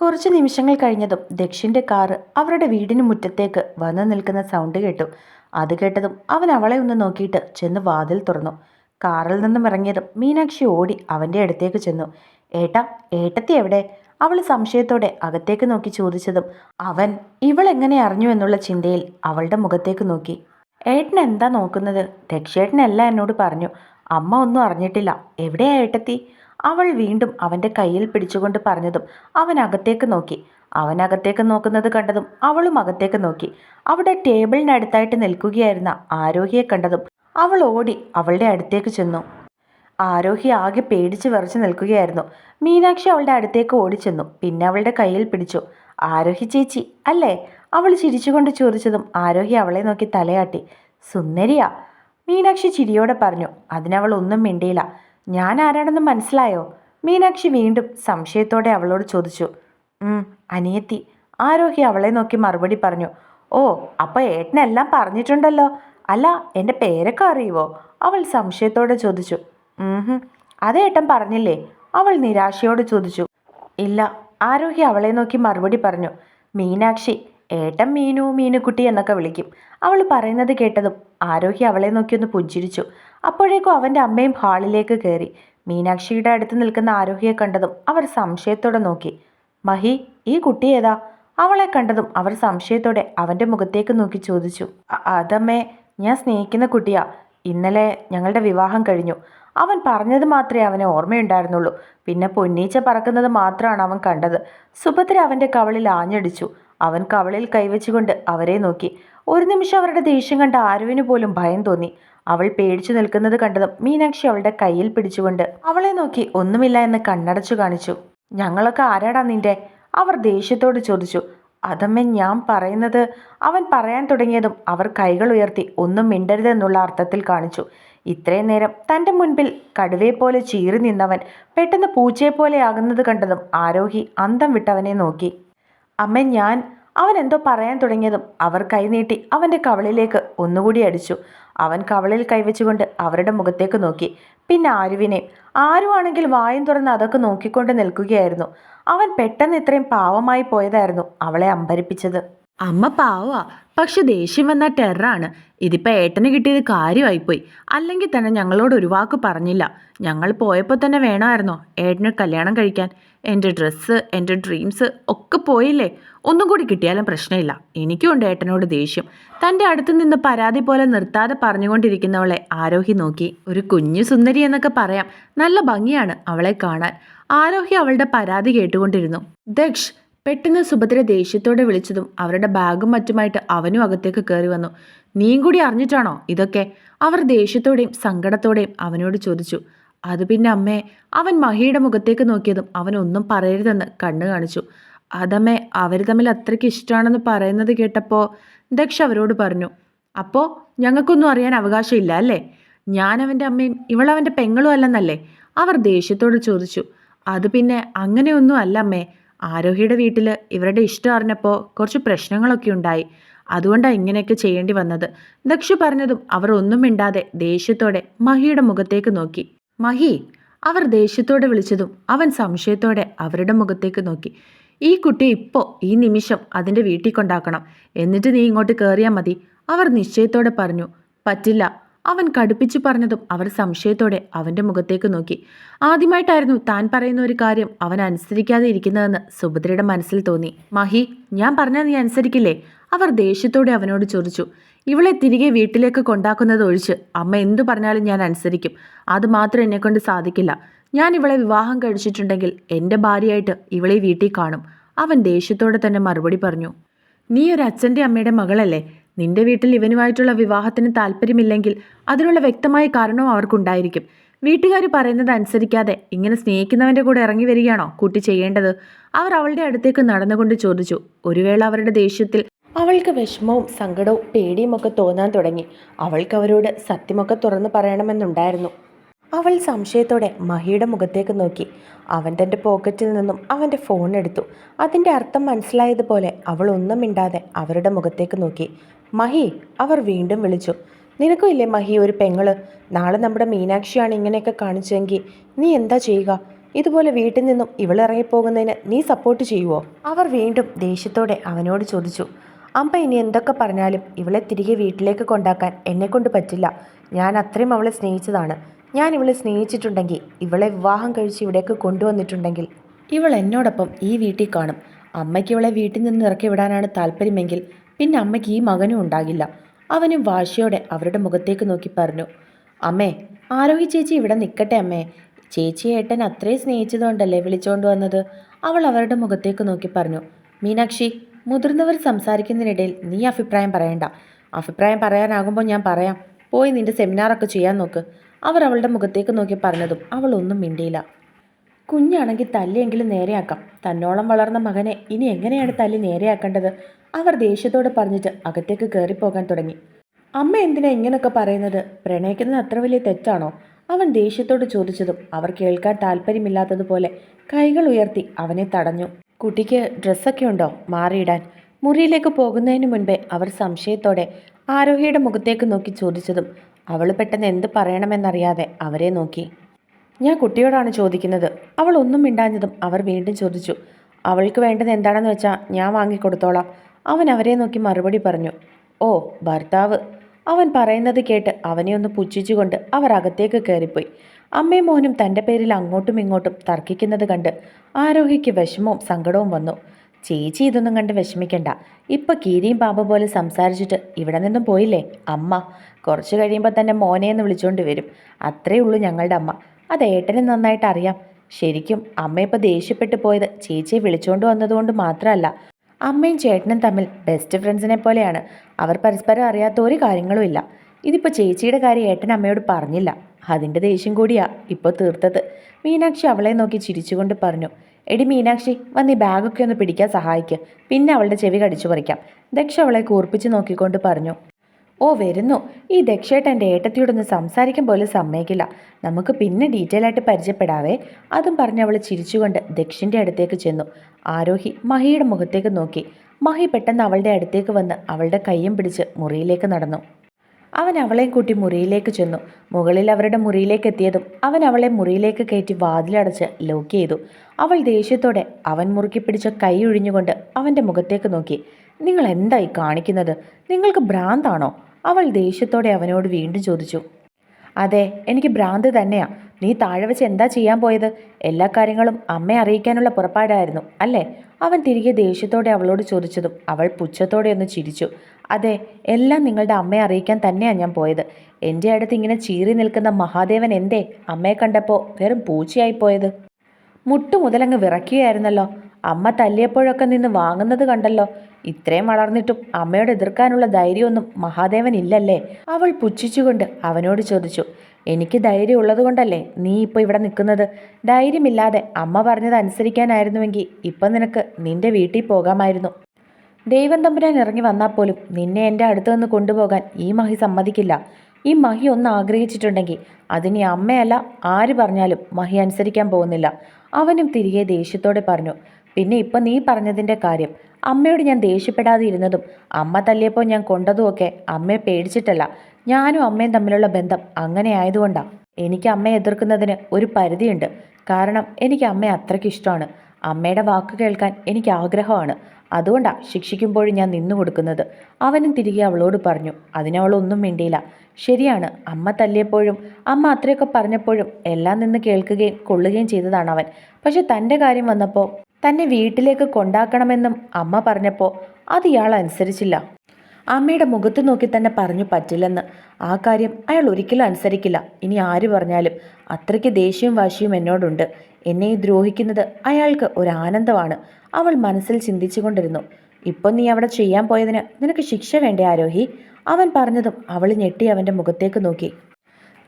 കുറച്ച് നിമിഷങ്ങൾ കഴിഞ്ഞതും ദക്ഷിന്റെ കാറ് അവരുടെ വീടിന് മുറ്റത്തേക്ക് വന്നു നിൽക്കുന്ന സൗണ്ട് കേട്ടു. അത് കേട്ടതും അവൻ അവളെ ഒന്ന് നോക്കിയിട്ട് ചെന്ന് വാതിൽ തുറന്നു. കാറിൽ നിന്നും ഇറങ്ങിയതും മീനാക്ഷി ഓടി അവന്റെ അടുത്തേക്ക് ചെന്നു. ഏട്ടാ ഏട്ടത്തി എവിടെ? അവൾ സംശയത്തോടെ അകത്തേക്ക് നോക്കി ചോദിച്ചതും അവൻ ഇവളെങ്ങനെ അറിഞ്ഞു? എന്നുള്ള ചിന്തയിൽ അവളുടെ മുഖത്തേക്ക് നോക്കി. ഏട്ടൻ എന്താ നോക്കുന്നത്? ദക്ഷേട്ടനല്ല എന്നോട് പറഞ്ഞു. അമ്മ ഒന്നും അറിഞ്ഞിട്ടില്ല. എവിടെയാ ഏട്ടത്തി? അവൾ വീണ്ടും അവന്റെ കയ്യിൽ പിടിച്ചുകൊണ്ട് പറഞ്ഞതും അവൻ അകത്തേക്ക് നോക്കി. അവൻ അകത്തേക്ക് നോക്കുന്നത് കണ്ടതും അവളും അകത്തേക്ക് നോക്കി. അവിടെ ടേബിളിനടുത്തായിട്ട് നിൽക്കുകയായിരുന്ന ആരോഹിയെ കണ്ടതും അവൾ ഓടി അവളുടെ അടുത്തേക്ക് ചെന്നു. ആരോഹി ആകെ പേടിച്ച് വിറച്ച് നിൽക്കുകയായിരുന്നു. മീനാക്ഷി അവളുടെ അടുത്തേക്ക് ഓടിച്ചെന്നു. പിന്നെ അവളുടെ കയ്യിൽ പിടിച്ചു. ആരോഹി ചേച്ചി അല്ലേ? അവൾ ചിരിച്ചുകൊണ്ട് ചോദിച്ചതും ആരോഹി അവളെ നോക്കി തലയാട്ടി. സുന്ദരിയാ. മീനാക്ഷി ചിരിയോടെ പറഞ്ഞു. അതിനവൾ ഒന്നും മിണ്ടിയില്ല. ഞാൻ ആരാണെന്ന് മനസ്സിലായോ? മീനാക്ഷി വീണ്ടും സംശയത്തോടെ അവളോട് ചോദിച്ചു. "ഉം, അനിയത്തി ആരോഹി അവളെ നോക്കി മറുപടി പറഞ്ഞു. ഓ അപ്പോൾ ഏട്ടനെല്ലാം പറഞ്ഞിട്ടുണ്ടല്ലോ. അല്ല എന്റെ പേരൊക്കെ അറിയുവോ? അവൾ സംശയത്തോടെ ചോദിച്ചു. അതേട്ടൻ പറഞ്ഞില്ലേ? അവൾ നിരാശയോട് ചോദിച്ചു. ഇല്ല ആരോഹി അവളെ നോക്കി മറുപടി പറഞ്ഞു. മീനാക്ഷി ഏട്ടൻ മീനു മീനുക്കുട്ടി എന്നൊക്കെ വിളിക്കും. അവൾ പറയുന്നത് കേട്ടതും ആരോഹി അവളെ നോക്കി ഒന്ന് പുഞ്ചിരിച്ചു. അപ്പോഴേക്കും അവന്റെ അമ്മയും ഹാളിലേക്ക് കയറി മീനാക്ഷിയുടെ അടുത്ത് നിൽക്കുന്ന ആരോഹിയെ കണ്ടതും അവർ സംശയത്തോടെ നോക്കി. മഹി ഈ കുട്ടി ഏതാ? അവളെ കണ്ടതും അവർ സംശയത്തോടെ അവന്റെ മുഖത്തേക്ക് നോക്കി ചോദിച്ചു. "അ- അതമ്മേ ഞാൻ സ്നേഹിക്കുന്ന കുട്ടിയാ. ഇന്നലെ ഞങ്ങളുടെ വിവാഹം കഴിഞ്ഞു. അവൻ പറഞ്ഞത് മാത്രമേ അവന് ഓർമ്മയുണ്ടായിരുന്നുള്ളൂ. പിന്നെ പൊന്നീച്ച പറക്കുന്നത് മാത്രമാണ് അവൻ കണ്ടത്. സുഭദ്ര അവന്റെ കവളിൽ ആഞ്ഞടിച്ചു. അവൻ കവളിൽ കൈവച്ചുകൊണ്ട് അവരെ നോക്കി. ഒരു നിമിഷം അവരുടെ ദേഷ്യം കണ്ട ആരുവിന് പോലും ഭയം തോന്നി. അവൾ പേടിച്ചു നിൽക്കുന്നത് കണ്ടതും മീനാക്ഷി അവളുടെ കയ്യിൽ പിടിച്ചുകൊണ്ട് അവളെ നോക്കി ഒന്നുമില്ല എന്ന് കണ്ണടച്ചു കാണിച്ചു. ഞങ്ങളൊക്കെ ആരാടാ നിന്റെ? അവർ ദേഷ്യത്തോട് ചോദിച്ചു. അതമ്മ ഞാൻ പറയുന്നത് അവൻ പറയാൻ തുടങ്ങിയതും അവർ കൈകൾ ഉയർത്തി ഒന്നും മിണ്ടരുതെന്നുള്ള അർത്ഥത്തിൽ കാണിച്ചു. ഇത്രയും നേരം തന്റെ മുൻപിൽ കടുവയെ പോലെ ചീറി നിന്നവൻ പെട്ടെന്ന് പൂച്ചയെ പോലെ ആകുന്നത് കണ്ടതും ആരോഹി അന്തം വിട്ടവനെ നോക്കി. അമ്മ ഞാൻ. അവൻ എന്തോ പറയാൻ തുടങ്ങിയതും അവർ കൈനീട്ടി അവന്റെ കവളിലേക്ക് ഒന്നുകൂടി അടിച്ചു. അവൻ കവളിൽ കൈവച്ചുകൊണ്ട് അവരുടെ മുഖത്തേക്ക് നോക്കി. പിന്നെ ആരുവിനെ ആരുവാണെങ്കിൽ വായും തുറന്ന് അതൊക്കെ നോക്കിക്കൊണ്ട് നിൽക്കുകയായിരുന്നു. അവൻ പെട്ടെന്ന് ഇത്രയും പാവമായി പോയതായിരുന്നു അവളെ അമ്പരിപ്പിച്ചത്. അമ്മ പാവാ. പക്ഷെ ദേഷ്യം വന്ന ടെററാണ്. ഇതിപ്പോൾ ഏട്ടന് കിട്ടിയത് കാര്യമായിപ്പോയി. അല്ലെങ്കിൽ തന്നെ ഞങ്ങളോട് ഒരു വാക്ക് പറഞ്ഞില്ല. ഞങ്ങൾ പോയപ്പോൾ തന്നെ വേണമായിരുന്നോ ഏട്ടന് കല്യാണം കഴിക്കാൻ. എന്റെ ഡ്രസ്സ് എന്റെ ഡ്രീംസ് ഒക്കെ പോയില്ലേ? ഒന്നും കൂടി കിട്ടിയാലും പ്രശ്നമില്ല. എനിക്കും ഉണ്ട് ഏട്ടനോട് ദേഷ്യം. തന്റെ അടുത്ത് നിന്ന് പരാതി പോലെ നിർത്താതെ പറഞ്ഞുകൊണ്ടിരിക്കുന്നവളെ ആരോഹി നോക്കി. ഒരു കുഞ്ഞു സുന്ദരി എന്നൊക്കെ പറയാം. നല്ല ഭംഗിയാണ് അവളെ കാണാൻ. ആരോഹി അവളുടെ പരാതി കേട്ടുകൊണ്ടിരുന്നു. ദക്ഷ് പെട്ടെന്ന് സുഭദ്ര ദേഷ്യത്തോടെ വിളിച്ചതും അവരുടെ ബാഗും മറ്റുമായിട്ട് അവനും അകത്തേക്ക് കയറി വന്നു. നീയും കൂടി അറിഞ്ഞിട്ടാണോ ഇതൊക്കെ? അവർ ദേഷ്യത്തോടെയും സങ്കടത്തോടെയും അവനോട് ചോദിച്ചു. അത് പിന്നെ അമ്മേ അവൻ മഹിയുടെ മുഖത്തേക്ക് നോക്കിയതും അവൻ ഒന്നും പറയരുതെന്ന് കണ്ണു കാണിച്ചു. അതമ്മേ അവർ തമ്മിൽ അത്രയ്ക്ക് ഇഷ്ടമാണെന്ന് പറയുന്നത് കേട്ടപ്പോൾ ദക്ഷ അവരോട് പറഞ്ഞു അപ്പോൾ ഞങ്ങൾക്കൊന്നും അറിയാൻ അവകാശമില്ല അല്ലേ? ഞാൻ അവന്റെ അമ്മയും ഇവളവന്റെ പെങ്ങളും അല്ലെന്നല്ലേ? അവർ ദേഷ്യത്തോട് ചോദിച്ചു. അത് പിന്നെ അങ്ങനെയൊന്നും അല്ല അമ്മേ ആരോഹിയുടെ വീട്ടിൽ ഇവരുടെ ഇഷ്ടം അറിഞ്ഞപ്പോൾ കുറച്ച് പ്രശ്നങ്ങളൊക്കെ ഉണ്ടായി. അതുകൊണ്ടാണ് ഇങ്ങനെയൊക്കെ ചെയ്യേണ്ടി വന്നത്. ദക്ഷു പറഞ്ഞതും അവർ ഒന്നും മിണ്ടാതെ ദേഷ്യത്തോടെ മഹിയുടെ മുഖത്തേക്ക് നോക്കി. മഹി അവർ ദേഷ്യത്തോടെ വിളിച്ചതും അവൻ സംശയത്തോടെ അവരുടെ മുഖത്തേക്ക് നോക്കി. ഈ കുട്ടി ഇപ്പോൾ ഈ നിമിഷം അതിന്റെ വീട്ടിൽ കൊണ്ടാക്കണം. എന്നിട്ട് നീ ഇങ്ങോട്ട് കയറിയാൽ മതി. അവർ നിശ്ചയത്തോടെ പറഞ്ഞു പറ്റില്ല. അവൻ കടുപ്പിച്ചു പറഞ്ഞതും അവർ സംശയത്തോടെ അവന്റെ മുഖത്തേക്ക് നോക്കി. ആദ്യമായിട്ടായിരുന്നു താൻ പറയുന്ന ഒരു കാര്യം അവൻ അനുസരിക്കാതെ ഇരിക്കുന്നതെന്ന് സുഭദ്രയുടെ മനസ്സിൽ തോന്നി. മഹി ഞാൻ പറഞ്ഞാൽ നീ അനുസരിക്കില്ലേ? അവർ ദേഷ്യത്തോടെ അവനോട് ചോദിച്ചു. ഇവളെ തിരികെ വീട്ടിലേക്ക് കൊണ്ടാക്കുന്നത് ഒഴിച്ച് അമ്മ എന്തു പറഞ്ഞാലും ഞാൻ അനുസരിക്കും. അത് മാത്രം എന്നെക്കൊണ്ട് സാധിക്കില്ല. ഞാൻ ഇവളെ വിവാഹം കഴിച്ചിട്ടുണ്ടെങ്കിൽ എന്റെ ഭാര്യയായിട്ട് ഇവളെ വീട്ടിൽ കാണും. അവൻ ദേഷ്യത്തോടെ തന്നെ മറുപടി പറഞ്ഞു. നീ ഒരു അച്ഛന്റെ അമ്മയുടെ മകളല്ലേ? നിന്റെ വീട്ടിൽ ഇവനുമായിട്ടുള്ള വിവാഹത്തിന് താല്പര്യമില്ലെങ്കിൽ അതിനുള്ള വ്യക്തമായ കാരണവും അവർക്കുണ്ടായിരിക്കും. വീട്ടുകാർ പറയുന്നത് അനുസരിക്കാതെ ഇങ്ങനെ സ്നേഹിക്കുന്നവന്റെ കൂടെ ഇറങ്ങി വരികയാണോ കുട്ടി ചെയ്യേണ്ടത്? അവർ അവളുടെ അടുത്തേക്ക് നടന്നുകൊണ്ട് ചോദിച്ചു. ഒരു വേള അവരുടെ ദേഷ്യത്തിൽ അവൾക്ക് വിഷമവും സങ്കടവും പേടിയുമൊക്കെ തോന്നാൻ തുടങ്ങി. അവൾക്ക് അവരോട് സത്യമൊക്കെ തുറന്നു പറയണമെന്നുണ്ടായിരുന്നു. അവൾ സംശയത്തോടെ മഹിയുടെ മുഖത്തേക്ക് നോക്കി. അവൻ തന്റെ പോക്കറ്റിൽ നിന്നും അവന്റെ ഫോൺ എടുത്തു. അതിന്റെ അർത്ഥം മനസ്സിലായതുപോലെ അവൾ ഒന്നും മിണ്ടാതെ അവരുടെ മുഖത്തേക്ക് നോക്കി. മഹി അവർ വീണ്ടും വിളിച്ചു. നിനക്കും ഇല്ലേ മഹി ഒരു പെങ്ങൾ? നാളെ നമ്മുടെ മീനാക്ഷിയാണ് ഇങ്ങനെയൊക്കെ കാണിച്ചെങ്കിൽ നീ എന്താ ചെയ്യുക? ഇതുപോലെ വീട്ടിൽ നിന്നും ഇവളിറങ്ങിപ്പോകുന്നതിന് നീ സപ്പോർട്ട് ചെയ്യുവോ? അവർ വീണ്ടും ദേഷ്യത്തോടെ അവനോട് ചോദിച്ചു. അമ്മ ഇനി എന്തൊക്കെ പറഞ്ഞാലും ഇവളെ തിരികെ വീട്ടിലേക്ക് കൊണ്ടാക്കാൻ എന്നെക്കൊണ്ട് പറ്റില്ല. ഞാൻ അത്രയും അവളെ സ്നേഹിച്ചതാണ്. ഞാൻ ഇവളെ സ്നേഹിച്ചിട്ടുണ്ടെങ്കിൽ ഇവളെ വിവാഹം കഴിച്ച് ഇവിടേക്ക് കൊണ്ടുവന്നിട്ടുണ്ടെങ്കിൽ ഇവൾ എന്നോടൊപ്പം ഈ വീട്ടിൽ കാണും. അമ്മയ്ക്ക് ഇവളെ വീട്ടിൽ നിന്ന് ഇറക്കി വിടാനാണ് താല്പര്യമെങ്കിൽ പിന്നെ അമ്മയ്ക്ക് ഈ മകനും ഉണ്ടാകില്ല. അവനും വാശിയോടെ അവരുടെ മുഖത്തേക്ക് നോക്കി പറഞ്ഞു അമ്മേ ആരോഗ്യ ചേച്ചി ഇവിടെ നിൽക്കട്ടെ അമ്മേ. ചേച്ചി ഏട്ടൻ അത്രയും സ്നേഹിച്ചതുകൊണ്ടല്ലേ വിളിച്ചുകൊണ്ട് വന്നത്? അവൾ അവരുടെ മുഖത്തേക്ക് നോക്കി പറഞ്ഞു മീനാക്ഷി മുതിർന്നവർ സംസാരിക്കുന്നതിനിടയിൽ നീ അഭിപ്രായം പറയണ്ട. അഭിപ്രായം പറയാനാകുമ്പോൾ ഞാൻ പറയാം. പോയി നിന്റെ സെമിനാറൊക്കെ ചെയ്യാൻ നോക്ക്. അവർ അവളുടെ മുഖത്തേക്ക് നോക്കി പറഞ്ഞതും അവൾ ഒന്നും മിണ്ടിയില്ല. കുഞ്ഞാണെങ്കിൽ തല്ലിയെങ്കിലും നേരെയാക്കാം. തന്നോളം വളർന്ന മകനെ ഇനി എങ്ങനെയാണ് തല്ലി നേരെയാക്കേണ്ടത്? അവർ ദേഷ്യത്തോട് പറഞ്ഞിട്ട് അകത്തേക്ക് കയറിപ്പോകാൻ തുടങ്ങി. അമ്മ എന്തിനാ ഇങ്ങനെയൊക്കെ പറയുന്നത്? പ്രണയിക്കുന്നത് അത്ര വലിയ തെറ്റാണോ? അവൻ ദേഷ്യത്തോട് ചോദിച്ചതും അവർ കേൾക്കാൻ താല്പര്യമില്ലാത്തതുപോലെ കൈകൾ ഉയർത്തി അവനെ തടഞ്ഞു. കുട്ടിക്ക് ഡ്രസ്സൊക്കെ ഉണ്ടോ മാറിയിടാൻ? മുറിയിലേക്ക് പോകുന്നതിന് മുൻപേ അവർ സംശയത്തോടെ ആരോഹിയുടെ മുഖത്തേക്ക് നോക്കി ചോദിച്ചതും അവൾ പെട്ടെന്ന് എന്ത് പറയണമെന്നറിയാതെ അവരെ നോക്കി. ഞാൻ കുട്ടിയോടാണ് ചോദിക്കുന്നത്. അവൾ ഒന്നും മിണ്ടാഞ്ഞതും അവർ വീണ്ടും ചോദിച്ചു. അവൾക്ക് വേണ്ടത് എന്താണെന്ന് വെച്ചാൽ ഞാൻ വാങ്ങിക്കൊടുത്തോളാം. അവൻ അവരെ നോക്കി മറുപടി പറഞ്ഞു ഓ ഭർത്താവ്. അവൻ പറയുന്നത് കേട്ട് അവനെ ഒന്ന് പുച്ഛിച്ചുകൊണ്ട് അവർ അകത്തേക്ക് കയറിപ്പോയി. അമ്മയും മോനും തന്റെ പേരിൽ അങ്ങോട്ടും ഇങ്ങോട്ടും തർക്കിക്കുന്നത് കണ്ട് ആരോഹിക്ക് വിഷമവും സങ്കടവും വന്നു. ചേച്ചി ഇതൊന്നും കണ്ട് വിഷമിക്കണ്ട. ഇപ്പൊ കീരിയും പാമ്പ പോലെ സംസാരിച്ചിട്ട് ഇവിടെ നിന്നും പോയില്ലേ? അമ്മ കുറച്ച് കഴിയുമ്പോൾ തന്നെ മോനെ എന്ന് വിളിച്ചുകൊണ്ട് വരും. അത്രേ ഉള്ളൂ ഞങ്ങളുടെ അമ്മ. അത് ഏട്ടനെ നന്നായിട്ട് അറിയാം. ശരിക്കും അമ്മ ഇപ്പം ദേഷ്യപ്പെട്ടു പോയത് ചേച്ചിയെ വിളിച്ചുകൊണ്ട് വന്നതുകൊണ്ട് മാത്രമല്ല അമ്മയും ചേട്ടനും തമ്മിൽ ബെസ്റ്റ് ഫ്രണ്ട്സിനെ പോലെയാണ്. അവർ പരസ്പരം അറിയാത്ത ഒരു കാര്യങ്ങളും ഇല്ല. ഇതിപ്പോൾ ചേച്ചിയുടെ കാര്യം ഏട്ടൻ അമ്മയോട് പറഞ്ഞില്ല. അതിന്റെ ദേഷ്യം കൂടിയാ ഇപ്പോൾ തീർത്തത്. മീനാക്ഷി അവളെ നോക്കി ചിരിച്ചുകൊണ്ട് പറഞ്ഞു എടി മീനാക്ഷി വന്ന് ഈ ബാഗൊക്കെ ഒന്ന് പിടിക്കാൻ സഹായിക്കുക പിന്നെ അവളുടെ ചെവി കടിച്ചു പറിക്കാം. ദക്ഷ അവളെ കൂർപ്പിച്ച് നോക്കിക്കൊണ്ട് പറഞ്ഞു ഓ വരുന്നു. ഈ ദക്ഷേട്ടന്റെ ഏട്ടത്തിയോടൊന്ന് സംസാരിക്കാൻ പോലും സമ്മതിക്കില്ല. നമുക്ക് പിന്നെ ഡീറ്റെയിൽ ആയിട്ട് പരിചയപ്പെടാവേ. അതും പറഞ്ഞ് അവൾ ചിരിച്ചുകൊണ്ട് ദക്ഷിന്റെ അടുത്തേക്ക് ചെന്നു. ആരോഹി മഹിയുടെ മുഖത്തേക്ക് നോക്കി. മഹി പെട്ടെന്ന് അവളുടെ അടുത്തേക്ക് വന്ന് അവളുടെ കയ്യും പിടിച്ച് മുറിയിലേക്ക് നടന്നു. അവൻ അവളെയും കൂട്ടി മുറിയിലേക്ക് ചെന്നു. മുകളിൽ അവരുടെ മുറിയിലേക്ക് എത്തിയതും അവൻ അവളെ മുറിയിലേക്ക് കയറ്റി വാതിലടച്ച് ലോക്ക് ചെയ്തു. അവൾ ദേഷ്യത്തോടെ അവൻ മുറുക്കി പിടിച്ച കൈ ഒഴിഞ്ഞുകൊണ്ട് അവന്റെ മുഖത്തേക്ക് നോക്കി. നിങ്ങൾ എന്തായി കാണിക്കുന്നത്? നിങ്ങൾക്ക് ഭ്രാന്താണോ? അവൾ ദേഷ്യത്തോടെ അവനോട് വീണ്ടും ചോദിച്ചു അതെ എനിക്ക് ഭ്രാന്ത് തന്നെയാ. നീ താഴെ വെച്ച് എന്താ ചെയ്യാൻ പോയത്? എല്ലാ കാര്യങ്ങളും അമ്മയെ അറിയിക്കാനുള്ള പുറപ്പാടായിരുന്നു അല്ലേ? അവൻ തിരികെ ദേഷ്യത്തോടെ അവളോട് ചോദിച്ചതും അവൾ പുച്ഛത്തോടെ ഒന്ന് ചിരിച്ചു അതെ എല്ലാം നിങ്ങളുടെ അമ്മയെ അറിയിക്കാൻ തന്നെയാണ് ഞാൻ പോയത്. എന്റെ അടുത്ത് ഇങ്ങനെ ചീറി നിൽക്കുന്ന മഹാദേവൻ എന്തേ? അമ്മയെ കണ്ടപ്പോൾ വെറും പൂച്ചയായി പോയത്. മുട്ടു മുതലങ്ങ് വിറയ്ക്കുകയായിരുന്നല്ലോ. അമ്മ തല്ലിയപ്പോഴൊക്കെ നിന്ന് വാങ്ങുന്നത് കണ്ടല്ലോ. ഇത്രയും വളർന്നിട്ടും അമ്മയോട് എതിർക്കാനുള്ള ധൈര്യമൊന്നും മഹാദേവൻ ഇല്ലല്ലേ? അവൾ പുച്ഛിച്ചുകൊണ്ട് അവനോട് ചോദിച്ചു എനിക്ക് ധൈര്യം ഉള്ളതുകൊണ്ടല്ലേ നീ ഇപ്പോൾ ഇവിടെ നിൽക്കുന്നത്? ധൈര്യമില്ലാതെ അമ്മ പറഞ്ഞത് അനുസരിക്കാനായിരുന്നുവെങ്കിൽ ഇപ്പം നിനക്ക് നിന്റെ വീട്ടിൽ പോകാമായിരുന്നു. ദൈവം തമ്പുരാൻ ഇറങ്ങി വന്നാൽ പോലും നിന്നെ എന്റെ അടുത്ത് നിന്ന് കൊണ്ടുപോകാൻ ഈ മഹി സമ്മതിക്കില്ല. ഈ മഹി ഒന്ന് ആഗ്രഹിച്ചിട്ടുണ്ടെങ്കിൽ അതിനി അമ്മയല്ല ആര് പറഞ്ഞാലും മഹി അനുസരിക്കാൻ പോകുന്നില്ല. അവനും തിരികെ ദേഷ്യത്തോടെ പറഞ്ഞു പിന്നെ ഇപ്പം നീ പറഞ്ഞതിന്റെ കാര്യം അമ്മയോട് ഞാൻ ദേഷ്യപ്പെടാതെ ഇരുന്നതും അമ്മ തല്ലിയപ്പോൾ ഞാൻ കൊണ്ടതുമൊക്കെ അമ്മയെ പേടിച്ചിട്ടല്ല. ഞാനും അമ്മയും തമ്മിലുള്ള ബന്ധം അങ്ങനെ ആയതുകൊണ്ടാണ് എനിക്ക് അമ്മയെ എതിർക്കുന്നതിന് ഒരു പരിധിയുണ്ട്. കാരണം എനിക്ക് അമ്മയെ അത്രയ്ക്ക് ഇഷ്ടമാണ്. അമ്മയുടെ വാക്ക് കേൾക്കാൻ എനിക്ക് ആഗ്രഹമാണ്. അതുകൊണ്ടാണ് ശിക്ഷിക്കുമ്പോഴും ഞാൻ നിന്നു കൊടുക്കുന്നത്. അവനും തിരികെ അവളോട് പറഞ്ഞു. അതിനവളൊന്നും മിണ്ടിയില്ല. ശരിയാണ് അമ്മ തല്ലിയപ്പോഴും അമ്മ അത്രയൊക്കെ പറഞ്ഞപ്പോഴും എല്ലാം നിന്ന് കേൾക്കുകയും കൊള്ളുകയും ചെയ്തതാണ് അവൻ. പക്ഷെ തന്റെ കാര്യം വന്നപ്പോൾ തന്നെ വീട്ടിലേക്ക് കൊണ്ടാക്കണമെന്നും അമ്മ പറഞ്ഞപ്പോൾ അത് ഇയാൾ അനുസരിച്ചില്ല. അമ്മയുടെ മുഖത്ത് നോക്കി തന്നെ പറഞ്ഞു പറ്റില്ലെന്ന്. ആ കാര്യം അയാൾ ഒരിക്കലും അനുസരിക്കില്ല. ഇനി ആര് പറഞ്ഞാലും അത്രയ്ക്ക് ദേഷ്യവും വാശിയും എന്നോടുണ്ട്. എന്നെ ദ്രോഹിക്കുന്നത് അയാൾക്ക് ഒരു ആനന്ദമാണ്. അവൾ മനസ്സിൽ ചിന്തിച്ചുകൊണ്ടിരുന്നു ഇപ്പം നീ അവിടെ ചെയ്യാൻ പോയതിന് നിനക്ക് ശിക്ഷ വേണ്ടേ ആരോഹി അവൻ പറഞ്ഞതും അവൾ ഞെട്ടി അവന്റെ മുഖത്തേക്ക് നോക്കി.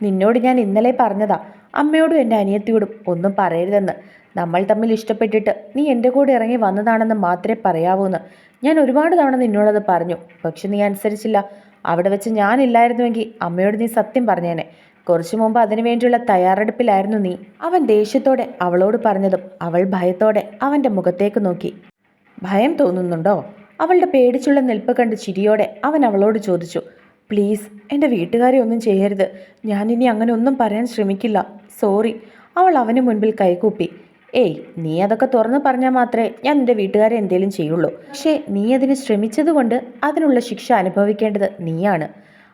നിന്നോട് ഞാൻ ഇന്നലെ പറഞ്ഞതാ. അമ്മയോടും എന്റെ അനിയത്തിയോടും ഒന്നും പറയരുതെന്ന്. നമ്മൾ തമ്മിൽ ഇഷ്ടപ്പെട്ടിട്ട് നീ എന്റെ കൂടെ ഇറങ്ങി വന്നതാണെന്ന് മാത്രമേ പറയാവൂ എന്ന് ഞാൻ ഒരുപാട് തവണ നിന്നോടത് പറഞ്ഞു. പക്ഷെ നീ അനുസരിച്ചില്ല. അവിടെ വെച്ച് ഞാനില്ലായിരുന്നുവെങ്കിൽ അമ്മയോട് നീ സത്യം പറഞ്ഞേനെ. കുറച്ചു മുമ്പ് അതിനു വേണ്ടിയുള്ള തയ്യാറെടുപ്പിലായിരുന്നു നീ. അവൻ ദേഷ്യത്തോടെ അവളോട് പറഞ്ഞതും അവൾ ഭയത്തോടെ അവന്റെ മുഖത്തേക്ക് നോക്കി. ഭയം തോന്നുന്നുണ്ടോ? അവളുടെ പേടിച്ചുള്ള നിൽപ്പ് കണ്ട് ചിരിയോടെ അവൻ അവളോട് ചോദിച്ചു. പ്ലീസ് എന്റെ വീട്ടുകാരെ ഒന്നും ചെയ്യരുത്. ഞാനിനി അങ്ങനെ ഒന്നും പറയാൻ ശ്രമിക്കില്ല. സോറി. അവൾ അവന് മുൻപിൽ കൈകൂപ്പി. ഏയ് നീ അതൊക്കെ തുറന്നു പറഞ്ഞാൽ മാത്രമേ ഞാൻ നിന്റെ വീട്ടുകാരെ എന്തേലും ചെയ്യുള്ളൂ. പക്ഷേ നീ അതിന് ശ്രമിച്ചതുകൊണ്ട് അതിനുള്ള ശിക്ഷ അനുഭവിക്കേണ്ടത് നീയാണ്.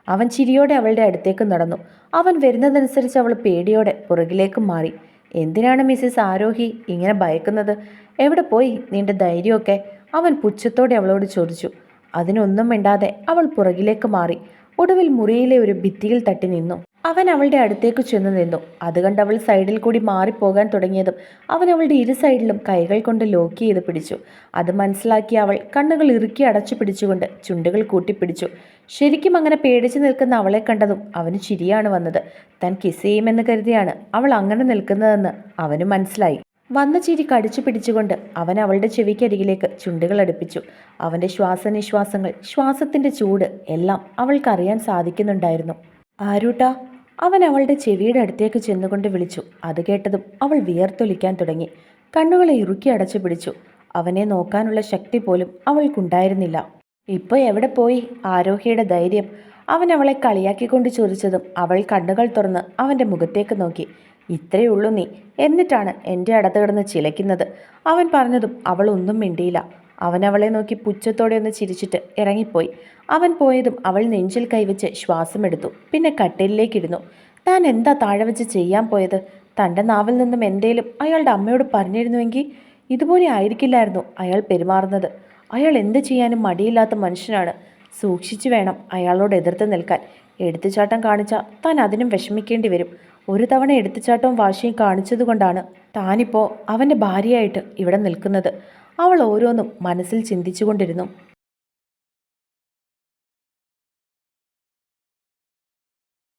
അവൻ ചിരിയോടെ അവളുടെ അടുത്തേക്ക് നടന്നു. അവൻ വരുന്നതനുസരിച്ച് അവൾ പേടിയോടെ പുറകിലേക്ക് മാറി. എന്തിനാണ് മിസ്സിസ് ആരോഹി ഇങ്ങനെ ഭയക്കുന്നത്? എവിടെ പോയി നിന്റെ ധൈര്യമൊക്കെ? അവൻ പുച്ഛത്തോടെ അവളോട് ചോദിച്ചു. അതിനൊന്നും മിണ്ടാതെ അവൾ പുറകിലേക്ക് മാറി. ഒടുവിൽ മുറിയിലെ ഒരു ഭിത്തിയിൽ തട്ടി നിന്നു. അവൻ അവളുടെ അടുത്തേക്ക് ചെന്ന് നിന്നു. അത് കണ്ട് അവൾ സൈഡിൽ കൂടി മാറിപ്പോകാൻ തുടങ്ങിയതും അവൻ അവളുടെ ഇരു സൈഡിലും കൈകൾ കൊണ്ട് ലോക്ക് ചെയ്ത് പിടിച്ചു. അത് മനസ്സിലാക്കിയ അവൾ കണ്ണുകൾ ഇറുക്കി അടച്ചു പിടിച്ചുകൊണ്ട് ചുണ്ടുകൾ കൂട്ടിപ്പിടിച്ചു ശരിക്കും അങ്ങനെ പേടിച്ചു നിൽക്കുന്ന അവളെ കണ്ടതും അവന് ചിരിയാണ് വന്നത്. താൻ കിസ് ചെയ്യുമെന്ന് കരുതിയാണ് അവൾ അങ്ങനെ നിൽക്കുന്നതെന്ന് അവന് മനസ്സിലായി. വന്ന ചിരി കടിച്ചു പിടിച്ചുകൊണ്ട് അവൻ അവളുടെ ചെവിക്കരികിലേക്ക് ചുണ്ടുകൾ അടുപ്പിച്ചു. അവന്റെ ശ്വാസനിശ്വാസങ്ങൾ ശ്വാസത്തിന്റെ ചൂട് എല്ലാം അവൾക്കറിയാൻ സാധിക്കുന്നുണ്ടായിരുന്നു. ആരൂട്ടാ? അവൻ അവളുടെ ചെവിയുടെ അടുത്തേക്ക് ചെന്നുകൊണ്ട് വിളിച്ചു. അത് കേട്ടതും അവൾ വിയർത്തൊലിക്കാൻ തുടങ്ങി. കണ്ണുകളെ ഇറുക്കി അടച്ചു പിടിച്ചു. അവനെ നോക്കാനുള്ള ശക്തി പോലും അവൾക്കുണ്ടായിരുന്നില്ല. ഇപ്പോൾ എവിടെ പോയി? ആരോഹിയുടെ ധൈര്യം. അവൻ അവളെ കളിയാക്കിക്കൊണ്ട് ചോദിച്ചതും അവൾ കണ്ണുകൾ തുറന്ന് അവന്റെ മുഖത്തേക്ക് നോക്കി. ഇത്രയേ ഉള്ളൂ നീ. എന്നിട്ടാണ് എന്റെ അടുത്ത് കിടന്ന് ചിലയ്ക്കുന്നത്. അവൻ പറഞ്ഞതും അവൾ ഒന്നും മിണ്ടിയില്ല. അവൻ അവളെ നോക്കി പുച്ഛത്തോടെ ഒന്ന് ചിരിച്ചിട്ട് ഇറങ്ങിപ്പോയി. അവൻ പോയതും അവൾ നെഞ്ചിൽ കൈവച്ച് ശ്വാസമെടുത്തു പിന്നെ കട്ടിലിലേക്കിരുന്നു താൻ എന്താ താഴെ വെച്ച് ചെയ്യാൻ പോയത്? തന്റെ നാവിൽ നിന്നും എന്തേലും അയാളുടെ അമ്മയോട് പറഞ്ഞിരുന്നുവെങ്കിൽ ഇതുപോലെ ആയിരിക്കില്ലായിരുന്നു അയാൾ പെരുമാറുന്നത്. അയാൾ എന്ത് ചെയ്യാനും മടിയില്ലാത്ത മനുഷ്യനാണ്. സൂക്ഷിച്ചു വേണം അയാളോട് എതിർത്ത് നിൽക്കാൻ. എടുത്തുചാട്ടം കാണിച്ചാൽ താൻ അതിനും വിഷമിക്കേണ്ടി വരും. ഒരു തവണ എടുത്തുചാട്ടവും വാശിയും കാണിച്ചതുകൊണ്ടാണ് താനിപ്പോൾ അവന്റെ ഭാര്യയായിട്ട് ഇവിടെ നിൽക്കുന്നത്. അവൾ ഓരോന്നും മനസ്സിൽ ചിന്തിച്ചുകൊണ്ടിരുന്നു.